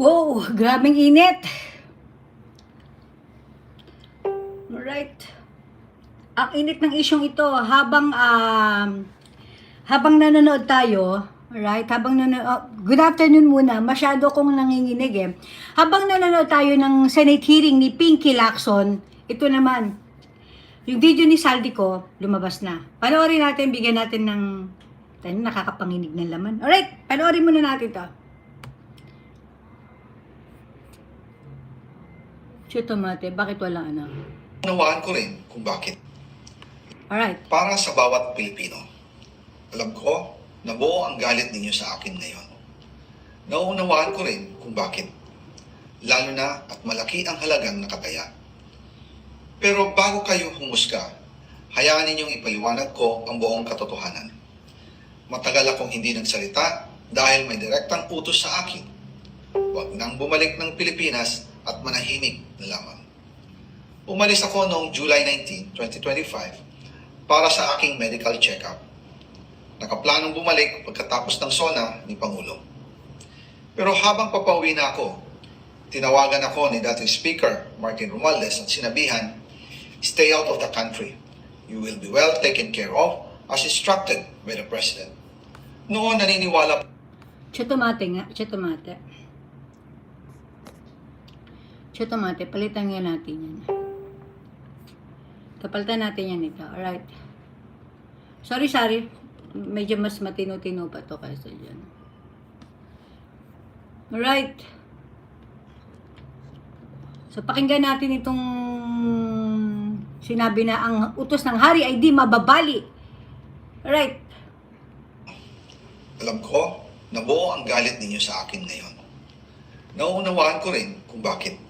Wow, grabing init. Alright. Ang init ng isyong ito habang um, habang nanonood tayo, right? Habang nanonood, oh, good afternoon muna. Masyado kong nanginginig eh. Habang nanonood tayo ng Senate hearing ni Pinky Lacson, ito naman, yung video ni Saldi ko, lumabas na. Panoorin natin, bigyan natin ng tayo, nakakapanginig ng laman. Alright, panoorin muna natin to. Chuto mate, bakit wala ano? Unawaan ko rin kung bakit. Alright. Para sa bawat Pilipino, alam ko na buo ang galit ninyo sa akin ngayon. Nauunawaan ko rin kung bakit. Lalo na at malaki ang halagang nakataya. Pero bago kayo humusga, hayaan ninyong ipaliwanag ko ang buong katotohanan. Matagal akong hindi nagsalita dahil may direktang utos sa akin. Huwag nang bumalik ng Pilipinas at manahimik na lamang. Umalis ako noong July 19, 2025 para sa aking medical check-up. Nakaplanong bumalik pagkatapos ng SONA ni Pangulo. Pero habang papauwi na ako, tinawagan ako ni dating Speaker Martin Romualdez at sinabihan, Stay out of the country. You will be well taken care of as instructed by the President. Noon naniniwala Chuto mate nga, chuto mate. Chuto mate, palitan nga natin yan. Kapalitan natin yan ito. Alright. Sorry, sorry. Medyo mas matino-tino pa to kaysa dyan. Alright. So, pakinggan natin itong sinabi na ang utos ng hari ay di mababali. Alright. Alam ko na buo ang galit ninyo sa akin ngayon. Nauunawaan ko rin kung bakit.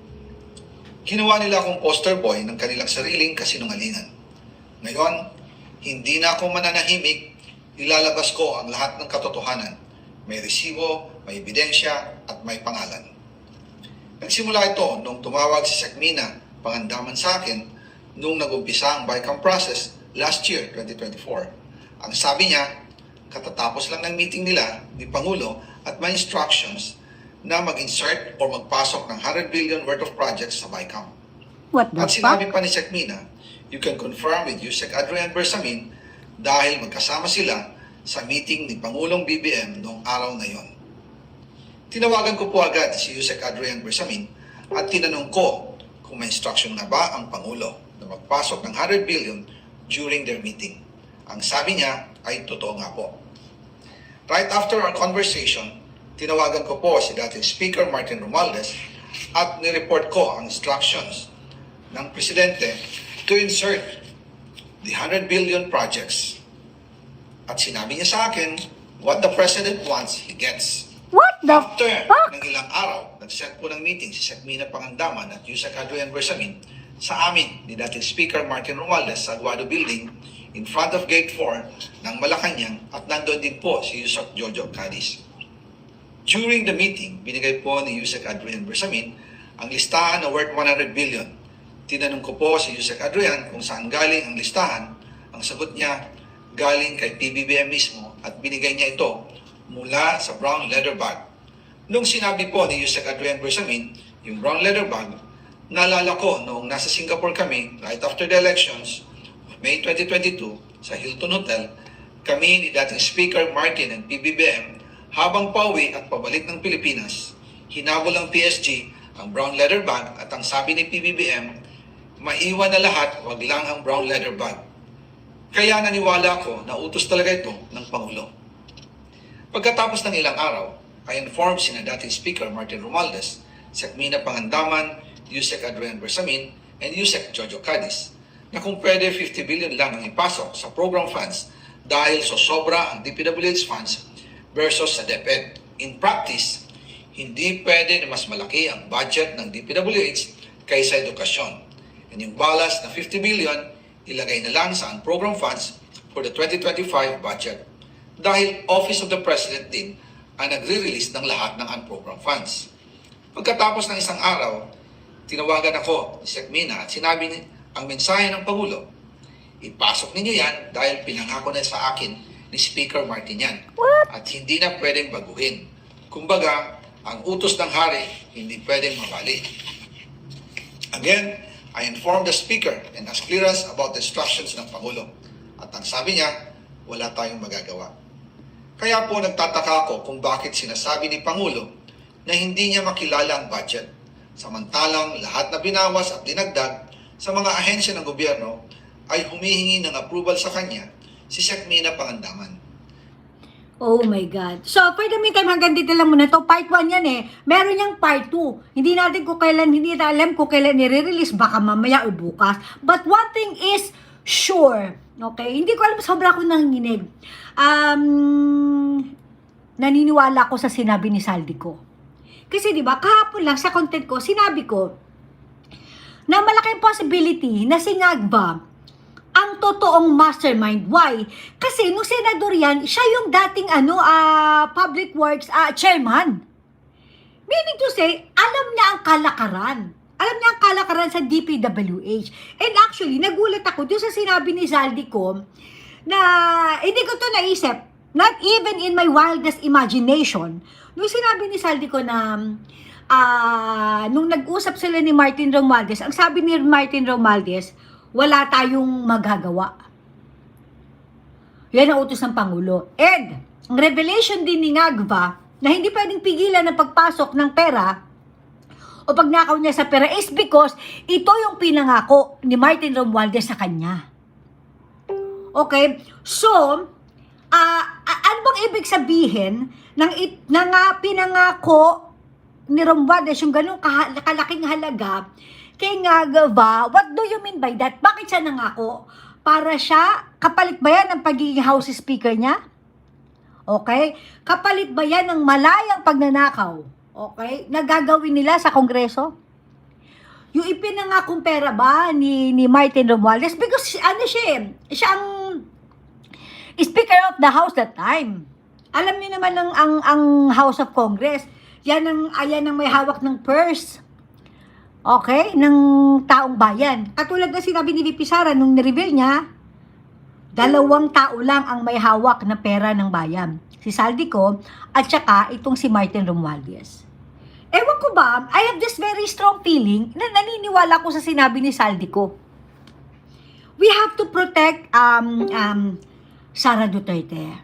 Ginawa nila akong poster boy ng kanilang sariling kasinungalingan. Ngayon, hindi na ako mananahimik, ilalabas ko ang lahat ng katotohanan. May resibo, may ebidensya, at may pangalan. Nagsimula ito nung tumawag si Sakmina, pangandaman sa akin, nung nagumpisa ang BICAM process last year, 2024. Ang sabi niya, katatapos lang ng meeting nila ni Pangulo at may instructions na mag-insert o magpasok ng 100 billion worth of projects sa BICAM. What the At fuck? sinabi pa ni Sekmina, you can confirm with Yusek Adrian Bersamin dahil magkasama sila sa meeting ni Pangulong BBM noong araw na yon. Tinawagan ko po agad si Yusek Adrian Bersamin at tinanong ko kung may instruction na ba ang Pangulo na magpasok ng 100 billion during their meeting. Ang sabi niya ay totoo nga po. Right after our conversation, tinawagan ko po si dating Speaker Martin Romualdez at nireport ko ang instructions ng Presidente to insert the 100 billion projects. At sinabi niya sa akin, what the President wants, he gets. What the After fuck? ng ilang araw, nag-set po ng meeting si Sekmina Pangandaman at Yusek Adrian Bersamin sa amin ni dating Speaker Martin Romualdez sa Aguado Building in front of Gate 4 ng Malacanang at nandoon din po si Yusek Jojo Cadiz. During the meeting, binigay po ni Yusek Adrian Bersamin ang listahan na worth 100 billion. Tinanong ko po si Yusek Adrian kung saan galing ang listahan. Ang sagot niya, galing kay PBBM mismo at binigay niya ito mula sa brown leather bag. Nung sinabi po ni Yusek Adrian Bersamin, yung brown leather bag, naalala ko noong nasa Singapore kami right after the elections May 2022 sa Hilton Hotel, kami ni dating Speaker Martin and PBBM habang pauwi at pabalik ng Pilipinas, hinabol ng PSG ang brown leather bag at ang sabi ni PBBM, maiwan na lahat, wag lang ang brown leather bag. Kaya naniwala ko na utos talaga ito ng Pangulo. Pagkatapos ng ilang araw, I informed sina dating Speaker Martin Romualdez, Sekmina Pangandaman, Yusek Adrian Bersamin, and Yusek Jojo Cadiz na kung pwede 50 billion lang ang ipasok sa program funds dahil so sobra ang DPWH funds versus sa DepEd. In practice, hindi pwede na mas malaki ang budget ng DPWH kaysa edukasyon. And yung balas na 50 billion, ilagay na lang sa program funds for the 2025 budget dahil Office of the President din ang nagre-release ng lahat ng unprogram funds. Pagkatapos ng isang araw, tinawagan ako ni Sekmina at sinabi ni ang mensahe ng Pangulo, ipasok ninyo yan dahil pinangako na sa akin ni Speaker Martin yan. At hindi na pwedeng baguhin. Kumbaga, ang utos ng hari hindi pwedeng mabali. Again, I informed the Speaker and asked clearance about the instructions ng Pangulo. At ang sabi niya, wala tayong magagawa. Kaya po nagtataka ako kung bakit sinasabi ni Pangulo na hindi niya makilala ang budget. Samantalang lahat na binawas at dinagdag sa mga ahensya ng gobyerno ay humihingi ng approval sa kanya si Sekmina Pangandaman. Oh my God. So, for the meantime, hanggang dito lang muna to. Part 1 yan eh. Meron yung part 2. Hindi natin kung kailan, hindi natin alam kung kailan nire-release. Baka mamaya o bukas. But one thing is sure. Okay? Hindi ko alam, sobra ako nanginig. Um, naniniwala ako sa sinabi ni Saldi ko. Kasi di ba kahapon lang sa content ko, sinabi ko na malaking possibility na si Ngagba ang totoong mastermind. Why? Kasi nung senador yan, siya yung dating ano, ah, public works ah, chairman. Meaning to say, alam niya ang kalakaran. Alam niya ang kalakaran sa DPWH. And actually, nagulat ako doon sa sinabi ni Zaldi ko na hindi ko to naisip. Not even in my wildest imagination. Nung sinabi ni Saldi ko na ah, nung nag-usap sila ni Martin Romualdez, ang sabi ni Martin Romualdez, wala tayong magagawa. Yan ang utos ng Pangulo. And, ang revelation din ni Ngagva na hindi pwedeng pigilan ang pagpasok ng pera o pagnakaw niya sa pera is because ito yung pinangako ni Martin Romualdez sa kanya. Okay? So, a- ano bang ibig sabihin ng, it, ng ah, pinangako ni Romualdez yung ganun kalaking halaga kay Ngagava, what do you mean by that? Bakit siya nangako? Para siya, kapalit ba yan ng pagiging House Speaker niya? Okay? Kapalit ba yan ng malayang pagnanakaw? Okay? Nagagawin nila sa Kongreso? Yung ipinangakong pera ba ni, ni Martin Romualdez? Because ano siya eh, siya ang Speaker of the House that time. Alam niyo naman ang, ang, ang House of Congress, yan ang, ayan ang may hawak ng purse. Okay? Ng taong bayan. Katulad na sinabi ni VP Sara nung nireveal niya, dalawang tao lang ang may hawak na pera ng bayan. Si Saldico at saka itong si Martin Romualdez. Ewan ko ba, I have this very strong feeling na naniniwala ko sa sinabi ni Saldico. We have to protect um, um, Sara Duterte.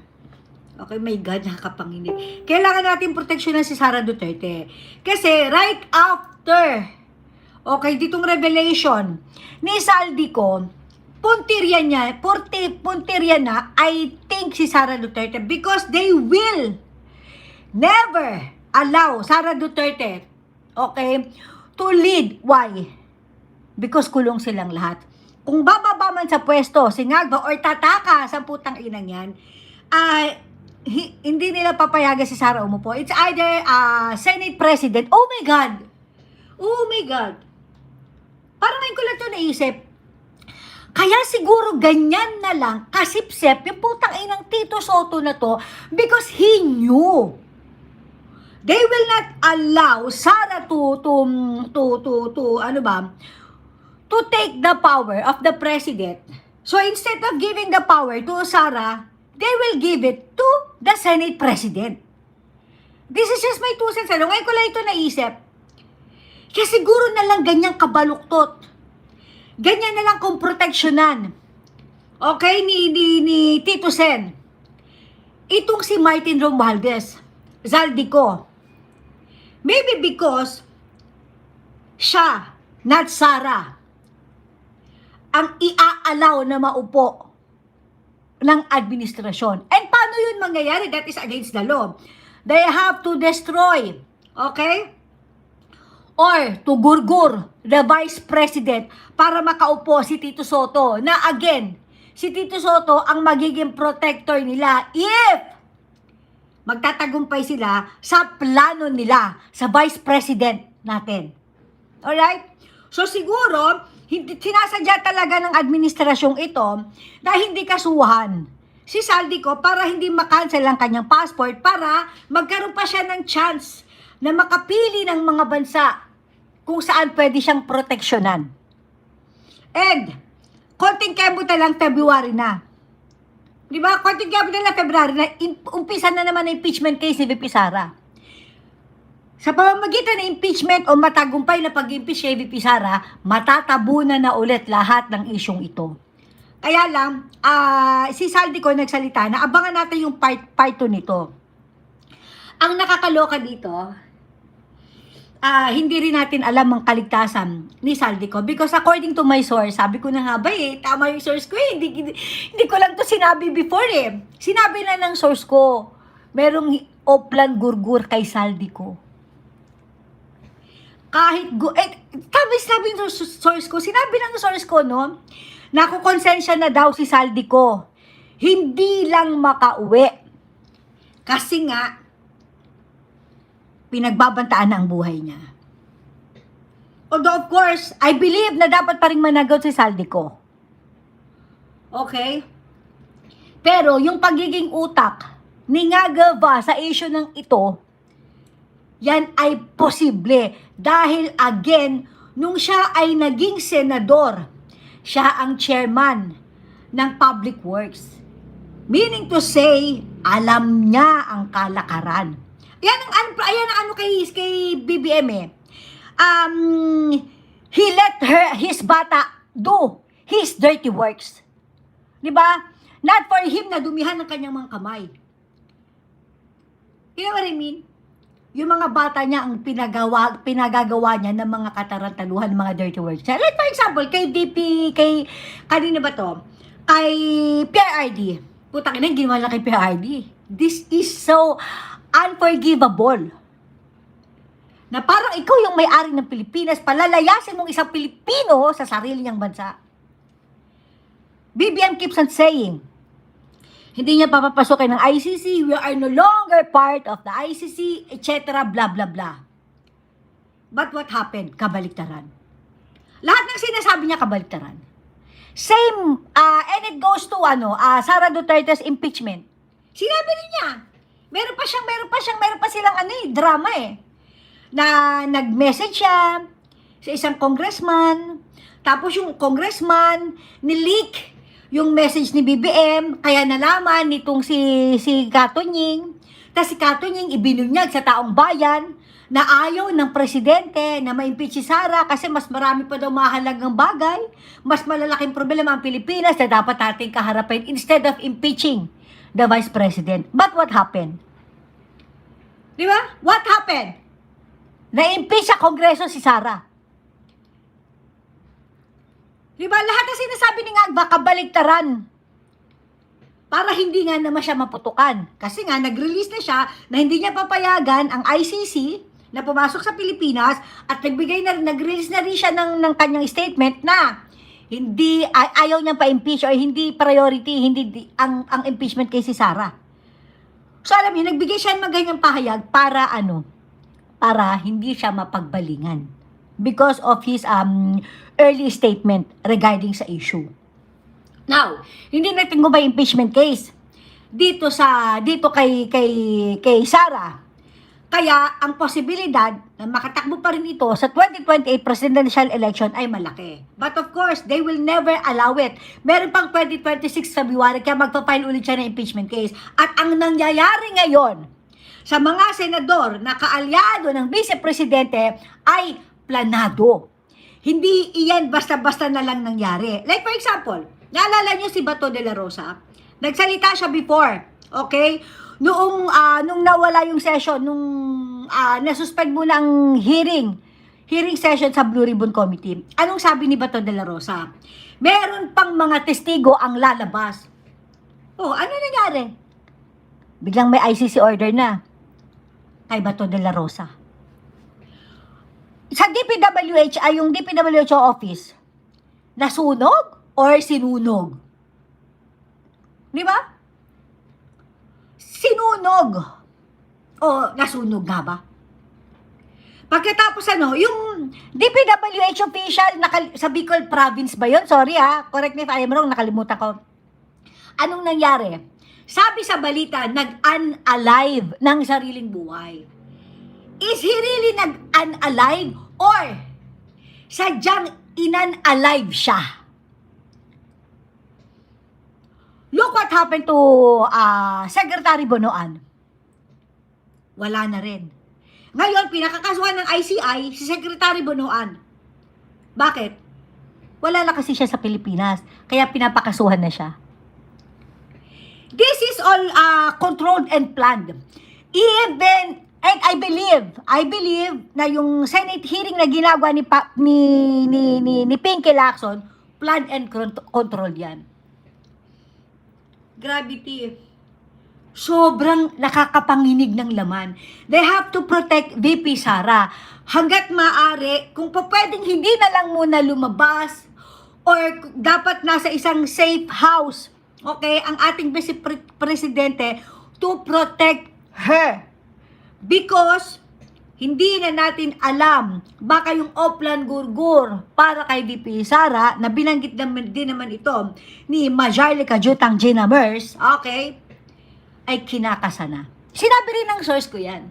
Okay, my God, nakakapanginig. Kailangan natin proteksyonan si Sara Duterte. Kasi right after Okay, ditong revelation ni Saldi ko, puntirya niya, punti, puntirya na, I think si Sara Duterte because they will never allow Sara Duterte, okay, to lead. Why? Because kulong silang lahat. Kung bababa man sa pwesto, si Ngagba or tataka sa putang inang yan, hi- hindi nila papayagan si Sara umupo. It's either uh, Senate President, oh my God, oh my God, Parang ngayon ko lang ito naisip. Kaya siguro ganyan na lang, kasipsep, yung putang inang Tito Soto na to, because he knew. They will not allow Sara to, to, to, to, to, ano ba, to take the power of the president. So instead of giving the power to Sara, they will give it to the Senate President. This is just my two cents. Ano? Ngayon ko lang ito naisip. Kaya siguro na lang ganyang kabaluktot. Ganyan na lang kung proteksyonan. Okay, ni, ni, ni Tito Sen. Itong si Martin Romualdez, Zaldico. Maybe because siya, not Sarah, ang iaalaw na maupo ng administrasyon. And paano yun mangyayari? That is against the law. They have to destroy, okay? Or to gurgur the vice president para makaupo si Tito Soto na again, si Tito Soto ang magiging protector nila if magtatagumpay sila sa plano nila sa vice president natin. Alright? So siguro, hindi, sinasadya talaga ng administrasyong ito na hindi kasuhan si Saldico para hindi makancel ang kanyang passport para magkaroon pa siya ng chance na makapili ng mga bansa kung saan pwede siyang proteksyonan. And, konting kembuta lang February na. Di ba? Konting kembuta lang February na, umpisa na naman ang impeachment case ni VP Sara. Sa pamamagitan ng impeachment o matagumpay na pag-impeach kay VP Sara, matatabunan na ulit lahat ng isyong ito. Kaya lang, ah, si Saldi ko nagsalita na abangan natin yung part, part 2 nito. Ang nakakaloka dito, ah, hindi rin natin alam ang kaligtasan ni Saldico because according to my source, sabi ko na nga ba eh, tama yung source ko eh, hindi, hindi, hindi ko lang to sinabi before eh. Sinabi na ng source ko, merong oplan gurgur kay Saldico. Kahit, gu eh, yung sinabi ng source ko, sinabi ng source ko, no, nakukonsensya na daw si Saldico. Hindi lang makauwi. Kasi nga, pinagbabantaan na ang buhay niya. Although of course, I believe na dapat pa rin managot si Saldico. Okay? Pero yung pagiging utak ni Ngagava sa issue ng ito, yan ay posible dahil again, nung siya ay naging senador, siya ang chairman ng Public Works. Meaning to say, alam niya ang kalakaran. Yan ang ano, ayan ang ano kay, kay BBM eh. Um, he let her, his bata do his dirty works. Di ba? Not for him na dumihan ng kanyang mga kamay. You know what I mean? Yung mga bata niya ang pinagawa, pinagagawa niya ng mga katarantaluhan, mga dirty works. Like for example, kay DP, kay, kanina ba to? Kay PRD. Putang ina, ginawa lang kay PRD. This is so unforgivable. Na parang ikaw yung may-ari ng Pilipinas, palalayasin mong isang Pilipino sa sarili niyang bansa. BBM keeps on saying, hindi niya papapasokin ng ICC, we are no longer part of the ICC, etc. blah blah blah. But what happened? Kabaliktaran. Lahat ng sinasabi niya kabaliktaran. Same, uh, and it goes to ano, uh, Sara Duterte's impeachment. Sinabi niya, meron pa siyang, meron pa siyang, meron pa silang ano eh, drama eh. Na nag-message siya sa isang congressman, tapos yung congressman, nileak yung message ni BBM, kaya nalaman nitong si, si Katunying, tapos si Katunying ibinunyag sa taong bayan, na ayaw ng presidente na ma-impeach si Sara kasi mas marami pa daw mahalagang bagay, mas malalaking problema ang Pilipinas na dapat nating kaharapin instead of impeaching the vice president. But what happened? Di ba? What happened? Na-impeach sa kongreso si Sara. Di ba? Lahat ng sinasabi ni Ngagba, kabaligtaran. Para hindi nga naman siya maputukan. Kasi nga, nag-release na siya na hindi niya papayagan ang ICC na pumasok sa Pilipinas at nagbigay na, nag-release na rin siya ng, ng kanyang statement na hindi, ay, ayaw niyang pa-impeach or hindi priority, hindi di- ang, ang impeachment kay si Sara. So alam niyo, nagbigay siya ng ganyang pahayag para ano, para hindi siya mapagbalingan because of his um early statement regarding sa issue. Now, hindi natin ba impeachment case dito sa dito kay kay kay Sara. Kaya ang posibilidad na makatakbo pa rin ito sa 2028 presidential election ay malaki. But of course, they will never allow it. Meron pang 2026 February kaya magpapile ulit siya ng impeachment case. At ang nangyayari ngayon sa mga senador na kaalyado ng vice-presidente ay planado. Hindi iyan basta-basta na lang nangyari. Like for example, naalala niyo si Bato de la Rosa? Nagsalita siya before, okay? Noong ah, nung nawala yung session nung ah, nasuspend muna ang hearing, hearing session sa Blue Ribbon Committee. Anong sabi ni Bato de la Rosa? Meron pang mga testigo ang lalabas. Oh, ano nangyari? Biglang may ICC order na kay Bato de la Rosa. Sa DPWH, ay yung DPWH office, nasunog or sinunog? Di ba? Sinunog. O nasunog nga ba? Pagkatapos ano, yung DPWH official nakal- sa Bicol province ba yun? Sorry ha, correct me if I am wrong, nakalimutan ko. Anong nangyari? Sabi sa balita, nag-unalive ng sariling buhay. Is he really nag-unalive or sadyang inan-alive siya? Look what happened to ah, Secretary Bonoan. Wala na rin. Ngayon, pinakakasuhan ng ICI si Secretary Bonoan. Bakit? Wala na kasi siya sa Pilipinas, kaya pinapakasuhan na siya. This is all uh, controlled and planned. Even, and I believe, I believe na yung Senate hearing na ginagawa ni, pa, ni, ni, ni, ni Pinky Lacson, planned and con- controlled yan. Gravity. Sobrang nakakapanginig ng laman. They have to protect VP Sara. Hanggat maaari, kung pa pwedeng hindi na lang muna lumabas or dapat nasa isang safe house, okay, ang ating vice pre- presidente to protect her. Because hindi na natin alam baka yung Oplan Gurgur para kay VP Sara na binanggit naman din naman ito ni Majarlika Jutang Gina Mers, okay, ay kinakasana. Sinabi rin ng source ko yan.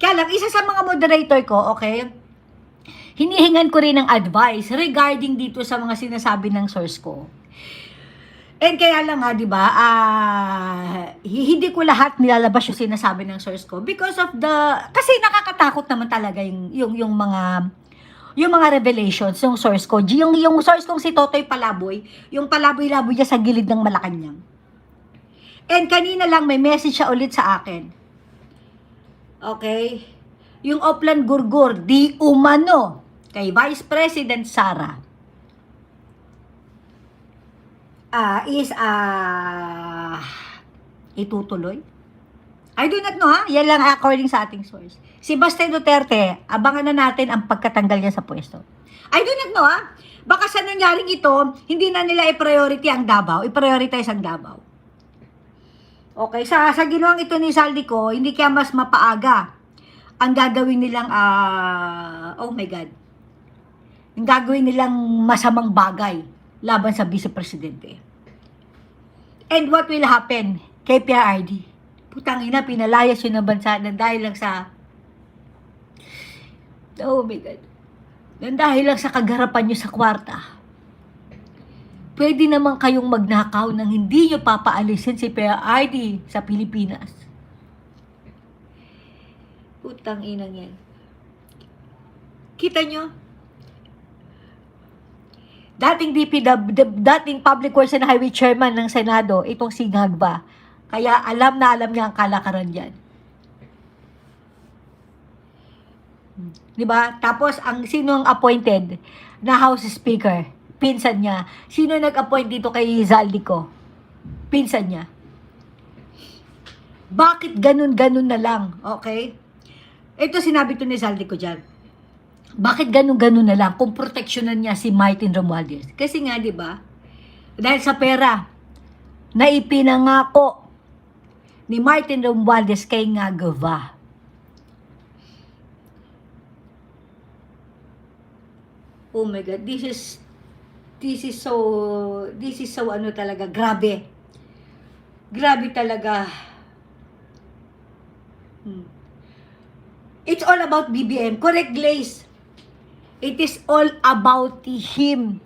Kaya lang, isa sa mga moderator ko, okay, hinihingan ko rin ng advice regarding dito sa mga sinasabi ng source ko. And kaya lang nga, di ba, hi- hindi ko lahat nilalabas yung sinasabi ng source ko because of the, kasi nakakatakot naman talaga yung, yung, yung mga, yung mga revelations, yung source ko. Yung, yung source kong si Totoy Palaboy, yung palaboy-laboy niya sa gilid ng Malacanang. And kanina lang may message siya ulit sa akin. Okay? Yung Oplan Gurgur, di umano kay Vice President Sara ah is ah itutuloy. I do not know ha. Yan lang according sa ating source. Si Baste Duterte, abangan na natin ang pagkatanggal niya sa pwesto. I do not know ha. Baka sa nangyaring ito, hindi na nila i-priority ang Davao, i-prioritize ang Davao. Okay, sa sa ginawang ito ni Saldico, hindi kaya mas mapaaga ang gagawin nilang ah oh my god. Ang gagawin nilang masamang bagay laban sa vice presidente. And what will happen kay? Putang ina, pinalayas yun ng bansa ng dahil lang sa Oh my God. Nang dahil lang sa kagarapan nyo sa kwarta. Pwede naman kayong magnakaw nang hindi nyo papaalisin si PRRD sa Pilipinas. Putang inang yan. Kita nyo? Dating DPW, dating Public Works and Highway Chairman ng Senado, itong si Gagba. Kaya alam na alam niya ang kalakaran diyan. Di ba? Tapos, ang sino ang appointed na House Speaker? Pinsan niya. Sino nag-appoint dito kay Zaldico? Pinsan niya. Bakit ganun-ganun na lang? Okay? Ito sinabi to ni Zaldico dyan bakit ganun-ganun na lang kung proteksyonan niya si Martin Romualdez? Kasi nga, di ba? Dahil sa pera na ipinangako ni Martin Romualdez kay Ngagova. Oh my God, this is this is so this is so ano talaga, grabe. Grabe talaga. Hmm. It's all about BBM. Correct, Glaze. It is all about him.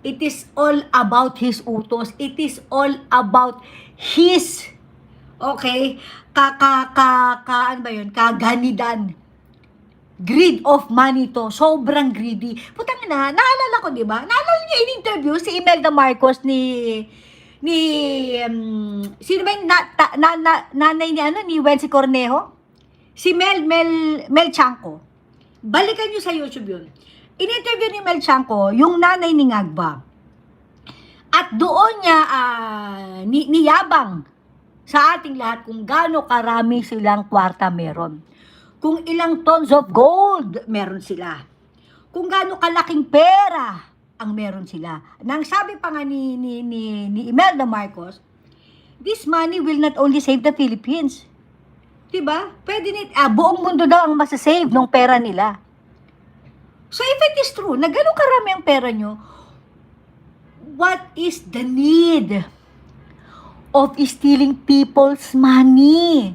It is all about his utos. It is all about his, okay, ka, ka, ka, ka, ano ba yun, kaganidan. Greed of money to. Sobrang greedy. Putang na, naalala ko, di ba? Naalala niyo in interview si Imelda Marcos ni ni um, sino ba yung na, ta, na, na, nanay ni ano ni Wency Cornejo? si Mel, Mel, Mel Chanco. Balikan nyo sa YouTube yun. In-interview ni Mel Chanco, yung nanay ni Ngagba. At doon niya ni, niyabang sa ating lahat kung gaano karami silang kwarta meron. Kung ilang tons of gold meron sila. Kung gaano kalaking pera ang meron sila. Nang sabi pa nga ni, ni, ni, ni Imelda Marcos, this money will not only save the Philippines. Diba? Pwede nit, ah, buong mundo daw ang masasave ng pera nila. So if it is true na ganun karami ang pera nyo, what is the need of stealing people's money?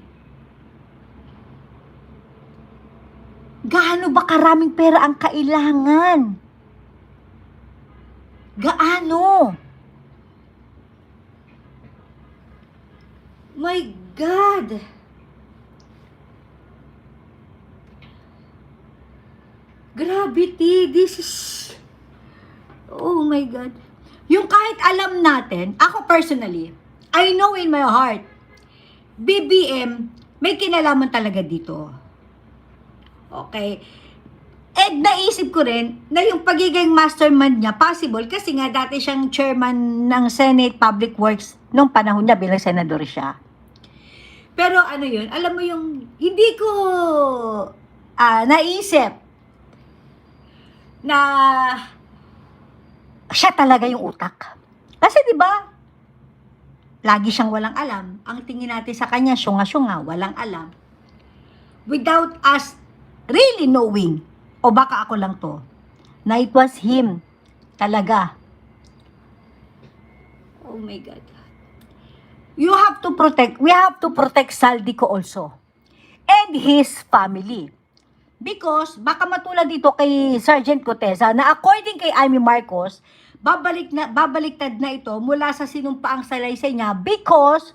Gaano ba karaming pera ang kailangan? Gaano? My God! Gravity, this is... Oh my God. Yung kahit alam natin, ako personally, I know in my heart, BBM, may kinalaman talaga dito. Okay. And naisip ko rin na yung pagiging mastermind niya possible kasi nga dati siyang chairman ng Senate Public Works nung panahon niya bilang senador siya. Pero ano yun, alam mo yung hindi ko ah, naisip na siya talaga yung utak. Kasi 'di ba? Lagi siyang walang alam. Ang tingin natin sa kanya, syunga-syunga, walang alam. Without us really knowing, o baka ako lang to, na it was him talaga. Oh my God. You have to protect, we have to protect Saldico also. And his family. Because baka matulad dito kay Sergeant Coteza na according kay Amy Marcos, babalik na babaliktad na ito mula sa sinumpaang salaysay niya because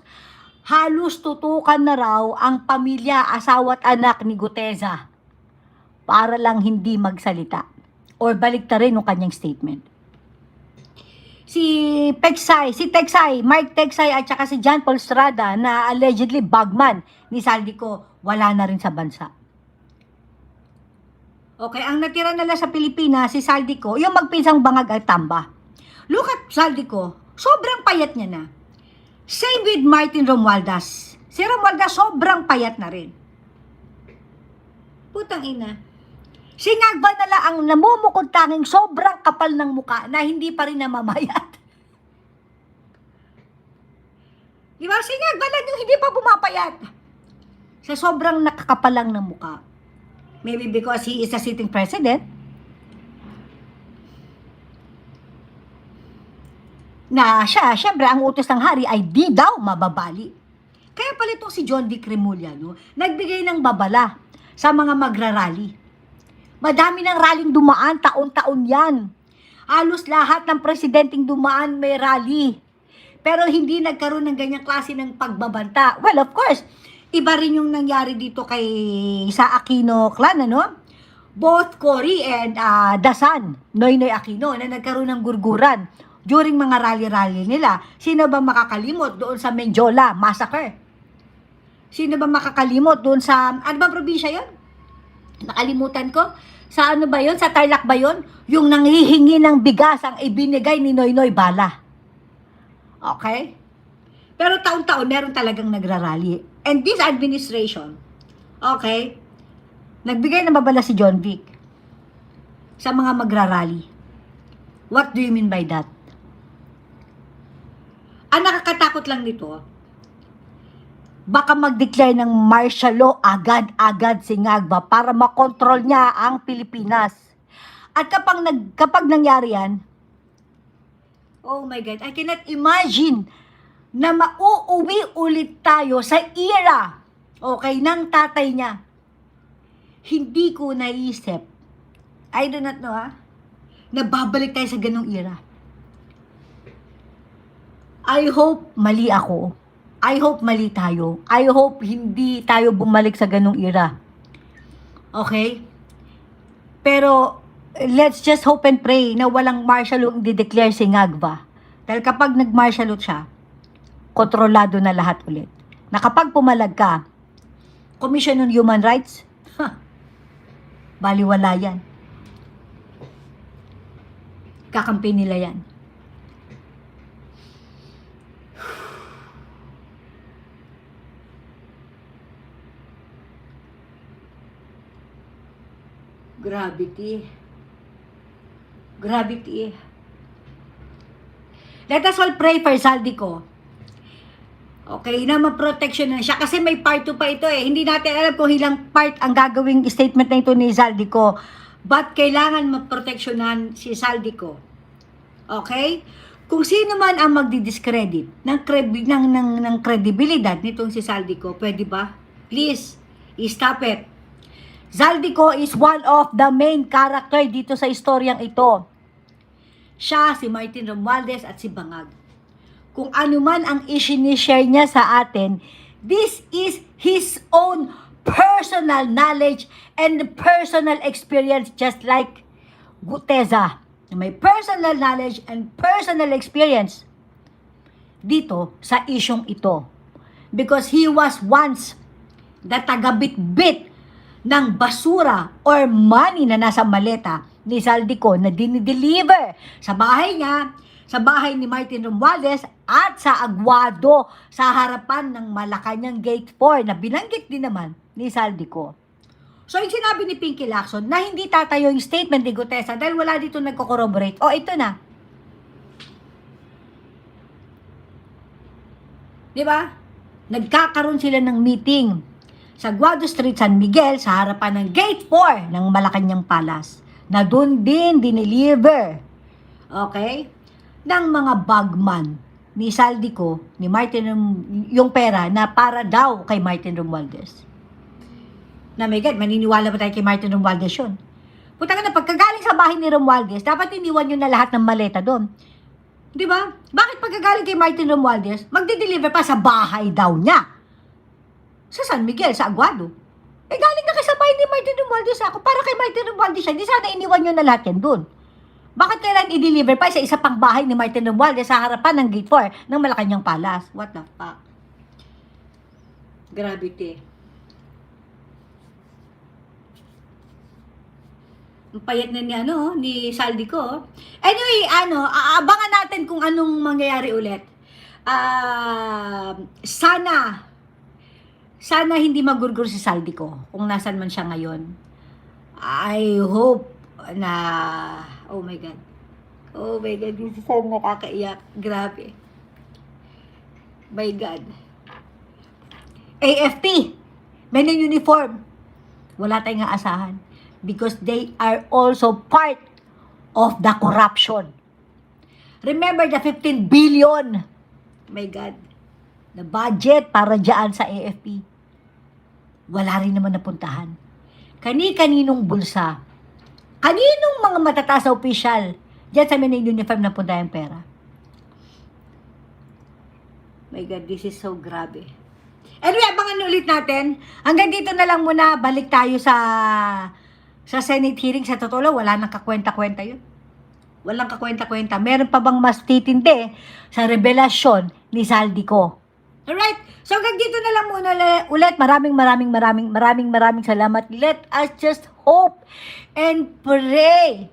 halos tutukan na raw ang pamilya, asawa at anak ni Guteza para lang hindi magsalita or baliktarin yung kanyang statement. Si Pexay, si Texay, Mike Texay at saka si John Paul Strada na allegedly bagman ni Saldico, wala na rin sa bansa. Okay, ang natira nila sa Pilipinas, si Saldico, yung magpinsang bangag at tamba. Look at Saldico, sobrang payat niya na. Same with Martin Romualdez. Si Romualdez sobrang payat na rin. Putang ina. Si Ngagba na lang ang namumukod tanging sobrang kapal ng muka na hindi pa rin namamayat. Di ba? Si Ngagba lang yung hindi pa bumapayat. Sa sobrang nakakapal lang ng muka. Maybe because he is a sitting president. Na siya, syempre, ang utos ng hari ay di daw mababali. Kaya pala itong si John Vic Remulla, no, nagbigay ng babala sa mga magrarally. Madami ng rallying dumaan, taon-taon yan. Halos lahat ng presidenteng dumaan may rally. Pero hindi nagkaroon ng ganyang klase ng pagbabanta. Well, of course, iba rin yung nangyari dito kay sa Aquino clan, ano? Both Cory and ah, Dasan, Noynoy Aquino, na nagkaroon ng gurguran during mga rally-rally nila. Sino ba makakalimot doon sa Menjola massacre? Sino ba makakalimot doon sa, ano ba probinsya yon? Nakalimutan ko. Sa ano ba yon? Sa Tarlac ba yon? Yung nanghihingi ng bigas ang ibinigay ni Noynoy Bala. Okay? Pero taon-taon meron talagang nagrarally. And this administration, okay, nagbigay ng babala si John Vic sa mga magrarally. What do you mean by that? Ang nakakatakot lang nito, baka mag-declare ng martial law agad-agad si Ngagba para makontrol niya ang Pilipinas. At kapag, nag, kapag nangyari yan, oh my God, I cannot imagine na mauuwi ulit tayo sa era, okay, ng tatay niya. Hindi ko naisip, I do not know ha, na babalik tayo sa ganong era. I hope mali ako. I hope mali tayo. I hope hindi tayo bumalik sa ganong era. Okay? Pero, let's just hope and pray na walang martial law di-declare si Ngagba. Dahil kapag nag-martial law siya, kontrolado na lahat ulit. Na kapag pumalag ka, Commission on Human Rights? Ha. Baliwala yan. Kakampi nila yan. Gravity. Gravity. Let us all pray for Saldico. Okay, na ma-protection na siya. Kasi may part 2 pa ito eh. Hindi natin alam kung ilang part ang gagawing statement na ito ni Saldico. But kailangan ma-protectionan si Saldico. Okay? Kung sino man ang magdi-discredit ng, cred- ng, ng, ng credibilidad nitong si Saldico, pwede ba? Please, stop it. Zaldico is one of the main character dito sa istoryang ito. Siya, si Martin Romualdez at si Bangag. Kung ano man ang isinishare niya sa atin, this is his own personal knowledge and personal experience just like Guteza. May personal knowledge and personal experience dito sa isyong ito. Because he was once the tagabit-bit ng basura or money na nasa maleta ni Saldico na dinideliver sa bahay niya, sa bahay ni Martin Romualdez at sa Aguado sa harapan ng Malacanang Gate 4 na binanggit din naman ni Saldico. So, yung sinabi ni Pinky Lacson na hindi tatayo yung statement ni Gutesa dahil wala dito nagko-corroborate. O, ito na. Di ba? Nagkakaroon sila ng meeting sa Guado Street, San Miguel, sa harapan ng Gate 4 ng Malacanang Palace na doon din dineliver, okay, ng mga bagman ni Saldico, ni Martin, yung pera na para daw kay Martin Romualdez. Na may God, maniniwala ba tayo kay Martin Romualdez yun? Punta ka na, pagkagaling sa bahay ni Romualdez, dapat iniwan nyo na lahat ng maleta doon. Di ba? Bakit pagkagaling kay Martin Romualdez, magde-deliver pa sa bahay daw niya? Sa San Miguel, sa Aguado. Eh, galing na kayo sa bahay ni Martin Romualdez ako. Para kay Martin Romualdez siya, di sana iniwan nyo na lahat yan doon. Bakit kailan i-deliver pa sa isa pang bahay ni Martin Romualdez sa harapan ng Gate 4 ng Malacanang Palace? What the fuck? Gravity. Ang payat na ni ano, ni Saldi ko. Anyway, ano, aabangan natin kung anong mangyayari ulit. Ah, sana sana hindi magurgur si Saldi ko kung nasan man siya ngayon. I hope na oh my god. Oh my god, this is so nakakaiyak. Grabe. My god. AFP, men in uniform. Wala tayong aasahan because they are also part of the corruption. Remember the 15 billion, my God, the budget para dyan sa AFP. Wala rin naman napuntahan. Kani-kaninong bulsa, kaninong mga matataas na opisyal, dyan sa men in uniform na punta yung pera. My God, this is so grabe. Anyway, abangan ulit natin. Hanggang dito na lang muna. Balik tayo sa sa Senate hearing. Sa totoo lang, wala nang kakwenta-kwenta yun. Walang kakwenta-kwenta. Meron pa bang mas titindi sa revelasyon ni Saldico? Alright? So hanggang dito na lang muna uli- ulit. Maraming maraming maraming maraming maraming salamat. Let us just hope and pray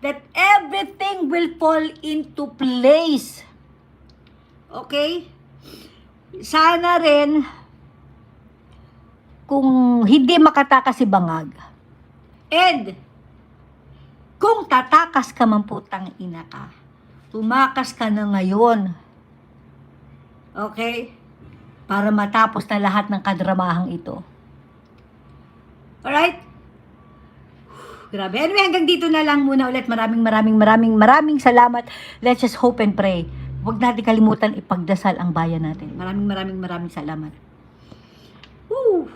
that everything will fall into place. Okay? Sana rin kung hindi makatakas si Bangag. And kung tatakas ka man putang ina ka, tumakas ka na ngayon. Okay? Para matapos na lahat ng kadramahang ito. Alright? Grabe. Anyway, hanggang dito na lang muna ulit. Maraming maraming maraming maraming salamat. Let's just hope and pray. Huwag natin kalimutan ipagdasal ang bayan natin. Maraming maraming maraming salamat. Woo!